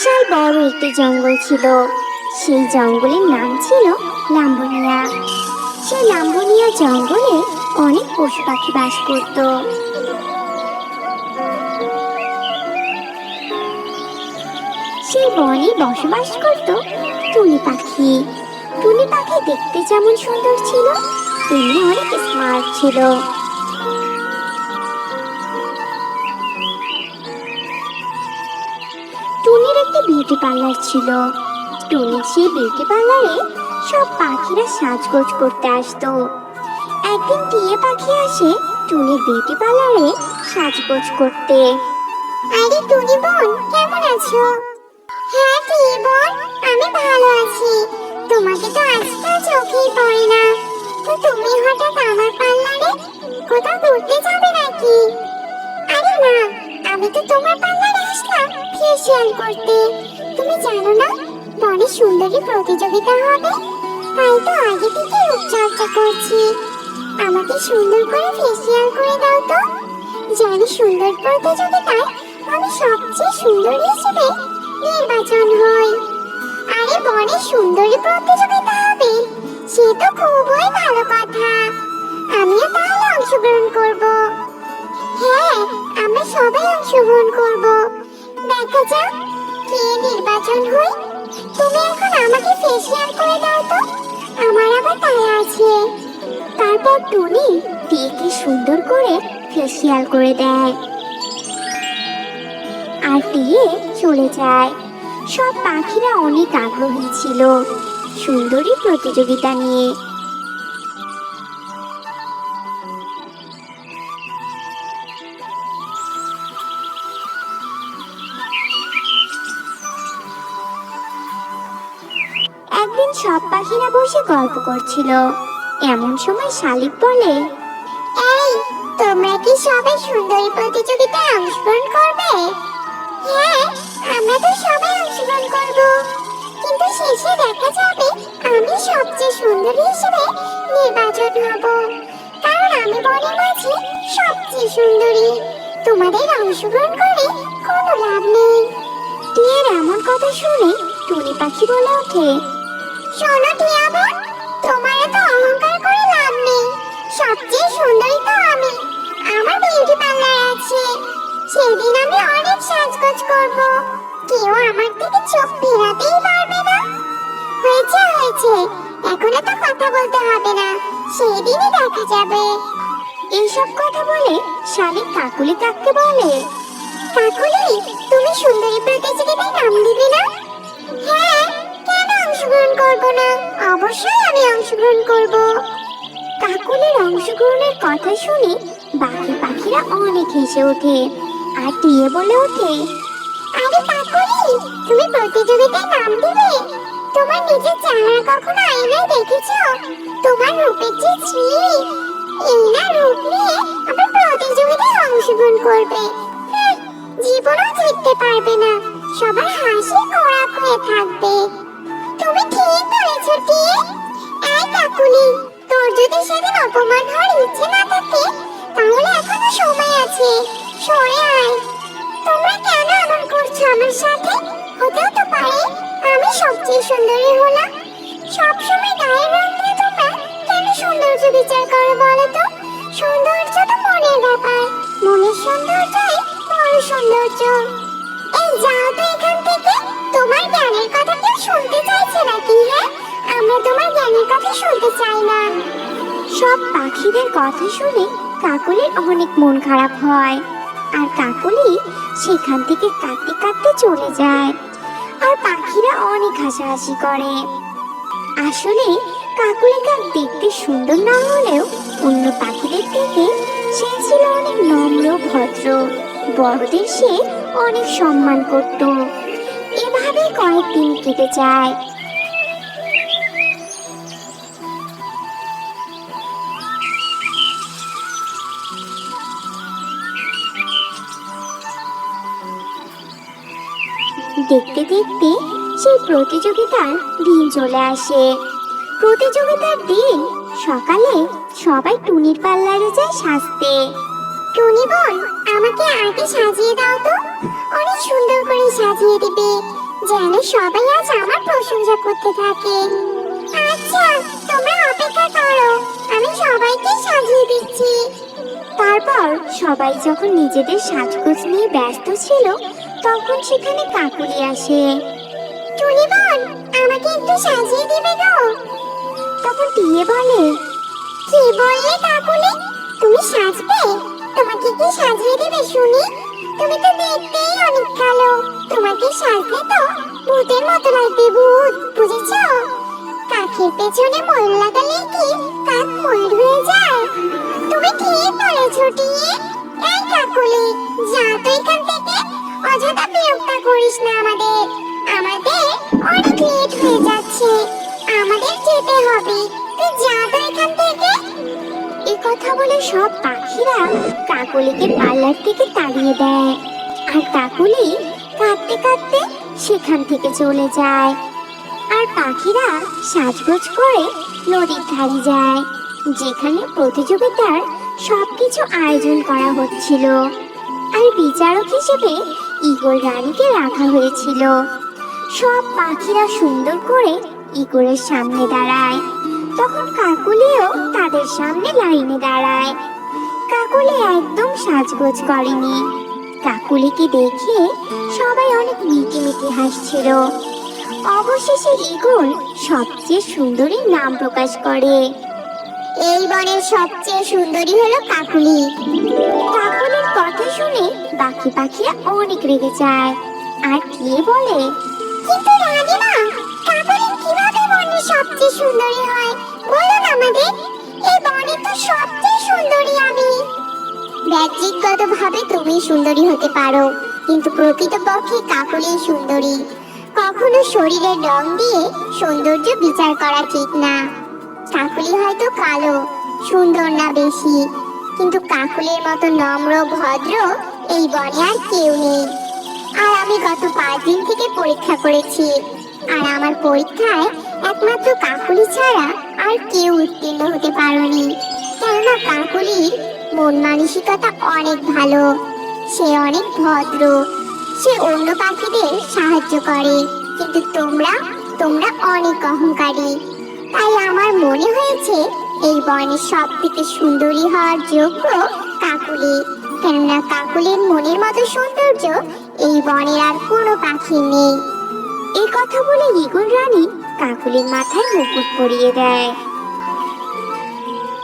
বিশাল বড় একটি জঙ্গল ছিল। সেই জঙ্গলের নাম ছিল লাম্বনিয়া। সেই লাম্বনিয়া জঙ্গলে অনেক পশু পাখি বাস করত। সেই বনে বসবাস করত টুনি পাখি। টুনি পাখি দেখতে যেমন সুন্দর ছিল, তেমনি অনেক স্মার্ট ছিল। একটি বিউটি পার্লার ছিল। টুনির সেই বিউটি পার্লারে সব পাখিরা সাজগোজ করতে আসতো। একদিন টিয়ে পাখি আসে টুনির বিউটি পার্লারে সাজগোজ করতে। আরে টুনি বোন, কেমন আছো? হ্যাঁ টিয়ে বোন, আমি ভালো আছি। তোমাকে তো আজকাল চোখেই পড়ে না। তো তুমি হঠাৎ আমার পার্লারে কোথাও ঘুরতে যাবে নাকি? আরে না, আমি তো তোমার পার্লারে আসলাম ফেসিয়াল করতে। তুমি জানো না বনে সুন্দরী প্রতিযোগিতা হবে। তাই তো আগে থেকে রূপচর্চা করছি। আমাকে সুন্দর করে ফেসিয়াল করে দাও তো। জানি সুন্দর প্রতিযোগিতায় আমি সবচেয়ে সুন্দর হিসেবে নির্বাচন হই। আরে বনে সুন্দরী প্রতিযোগিতা হবে, সে তো খুবই ভালো কথা। আমিও তাহলে অংশগ্রহণ করব। হ্যাঁ আমরা সবাই অংশগ্রহণ করব। দেখা কে নির্বাচন হয় তুমি এখন আমাকে ফেসিয়াল করে দাও তো। আমার আবার আছে। তারপর সুন্দর করে ফেসিয়াল করে দেয়। আর টিয়ে চলে যায়। সব পাখিরা অনেক আগ্রহী ছিল। সুন্দরী প্রতিযোগিতা নিয়ে। সব পাখিরা বসে গল্প করছিল। এমন সময় শালিক বলে, এই, তোমরা কি সবাই সুন্দরী প্রতিযোগিতায় অংশগ্রহণ করবে? হ্যাঁ আমরা তো সবাই অংশগ্রহণ করব। কিন্তু শেষে দেখা যাবে আমি সবচেয়ে সুন্দরী হিসেবে নির্বাচন হব। কারণ আমি বনের মাঝে সবচেয়ে সুন্দরী। তোমাদের অংশগ্রহণ করে কোনো লাভ নেই। টিয়ের এমন কথা শুনে টুনি পাখি বলে ওঠে শোনো টিয়া বোন তোমার এত অহংকার করে লাভ নেই। সবচেয়ে সুন্দরী তো আমি। আমার বিউটি পার্লার আছে। সেদিন আমি অনেক সাজগোজ করব। কেউ আমার থেকে চোখ ফেরাতেই পারবে না। হয়েছে হয়েছে। এখন কথা বলতে হবে না। সেই দেখা যাবে। এইসব কথা বলে শালিক কাকুলি কাককে বলে, কাকুলি, তুমি সুন্দরী প্রতিযোগিতায় নাম দিবে না? অংশগ্রহণ করব না। অবশ্যই আমি অংশগ্রহণ করব। কাকুলির অংশগ্রহণের কথা শুনে বাকি পাখিরা অনেক হেসে ওঠে আর টিয়ে বলে ওঠে, আরে কাকুলি তুমি প্রতিযোগিতায় নাম দিবে তোমার নিজের চেহারা কখনো আয়নায় দেখেছ? তোমার রূপের যে শ্রী এই না রূপ নিয়ে আবার প্রতিযোগিতায় অংশগ্রহণ করবে। জীবনও জিততে পারবে না। সবার হাসি খোরাক হয়ে থাকবে। তুমি ঠিক বলেছ টিয়ে এই কাকুলি, তোর যদি সেদিন অপমান হওয়ার ইচ্ছে না থাকে, তাহলে এখনও সময় আছে। সরে আয়। তোমরা কেন এমন করছ আমার সাথে? হতেও তো পারে, আমি সবচেয়ে সুন্দরী হলাম। সবসময় গায়ের রং নিয়ে তোমরা কেন সৌন্দর্য বিচার করো বলো তো? সৌন্দর্য তো মনের ব্যাপার, মনের সৌন্দর্যই বড় সৌন্দর্য। এই যাও তো এখান থেকে, তোমার জ্ঞানের শুনতে চাইছে নাকি হ্যাঁ? আমরা তোমার জ্ঞানের কথা শুনতে চাই না। সব পাখিদের কথা শুনে কাকলির অনেক মন খারাপ হয়। আর কাকলি সেখান থেকে কাঁদতে কাঁদতে চলে যায়। আর পাখিরা অনেক হাসাহাসি করে। আসলে কাকুলি কাক দেখতে সুন্দর না হলেও অন্য পাখিদের থেকে সে ছিল অনেক নম্র, ভদ্র। বড়দের সে অনেক সম্মান করত। এভাবে কয়েকদিন কেটে যায়। দেখতে দেখতে সেই প্রতিযোগিতার দিন চলে আসে। প্রতিযোগিতার দিন সকালে সবাই টুনির পাল্লারে যায় সাজতে। টুনি বোন আমাকে আগে সাজিয়ে দাও তো। অনেক সুন্দর করে সাজিয়ে দিবে। যেন সবাই আজ আমার প্রশংসা করতে থাকে। আচ্ছা তোমরা অপেক্ষা করো, আমি সবাইকে সাজিয়ে দিচ্ছি। তারপর সবাই যখন নিজেদের সাজগোজ নিয়ে ব্যস্ত ছিল, তখন সেখানে কাকুলি আসে। টুনি বোন আমাকে একটু সাজিয়ে দিবে গো। তখন টিয়ে বলে, কি বললে কাকুলি? তুমি সাজবে? তোমাকে কি সাজিয়ে দিবে, শুনি? তুমি তো দেখতেই কালো তোমাকে সাজলে তো ভূতের মতো লাগবে ভূত, বুঝেছ? কাকের পেছনে ময়ূর লাগালে কি কাক ময়ূর হয়ে যায়? তুমি ঠিক বলেছ, টিয়ে। এই কাকুলি, যা তো এখান থেকে অযথা বিরক্ত করিস না আমাদের। আমাদের অনেক লেট হয়ে যাচ্ছে। আমাদের যেতে হবে। তুই যা তো এখান থেকে। কথা বলে সব পাখিরা কাকলিকে পার্লার থেকে তাড়িয়ে দেয়। আর কাকলি কাঁদতে কাঁদতে সেখান থেকে চলে যায়। আর পাখিরা সাজগোজ করে নদীর ধারে যায়, যেখানে প্রতিযোগিতার সবকিছু আয়োজন করা হচ্ছিল। আর বিচারক হিসেবে ইগল রানীকে রাখা হয়েছিল। সব পাখিরা সুন্দর করে ইগলের সামনে দাঁড়ায়। তখন কাকুলিও তাদের সামনে লাইনে দাঁড়ায়। কাকুলি একদম সাজগোজ করেনি। কাকুলিকে দেখে সবাই অনেক মিটি মিটি হাসছিল। অবশেষে ইগল সবচেয়ে সুন্দরী নাম প্রকাশ করে। এই বনের সবচেয়ে সুন্দরী হলো কাকুলি। কাকুলির কথা শুনে বাকি পাখিরা অনেক রেগে যায়। আর কে বলে? কিন্তু রানীমা কাকুলি কীভাবে বনের সবচেয়ে সুন্দরী হয়? বলুন আমাদের। এই বনে তো সবচেয়ে সুন্দরী আমি। ব্যাহ্যিকগত ভাবে তুমি সুন্দরী হতে পারো, কিন্তু প্রকৃতপক্ষে কাকুলি সুন্দরী। কখনো শরীরের রং দিয়ে সৌন্দর্য বিচার করা ঠিক না। কাকুলি হয়তো কালো, সুন্দর না বেশি, কিন্তু কাকুলির মতো নম্র, ভদ্র এই বনে আর কেউ নেই। আর আমি গত পাঁচ দিন থেকে পরীক্ষা করেছি, আর আমার পরীক্ষায় একমাত্র কাকুলি ছাড়া আর কেউ উত্তীর্ণ হতে পারোনি। কেননা কাকুলির মন মানসিকতা অনেক ভালো। সে অনেক ভদ্র। সে অন্য পাখিদের সাহায্য করে। কিন্তু তোমরা তোমরা অনেক অহংকারী। তাই আমার মনে হয়েছে এই বনের সব থেকে সুন্দরী হওয়ার যোগ্য কাকুলি। কেননা কাকুলির মনের মতো সৌন্দর্য এই বনের আর কোনো পাখি নেই। এই কথা বলে ইগল রানী কাকুলির মাথায় মুকুট পরিয়ে দেয়।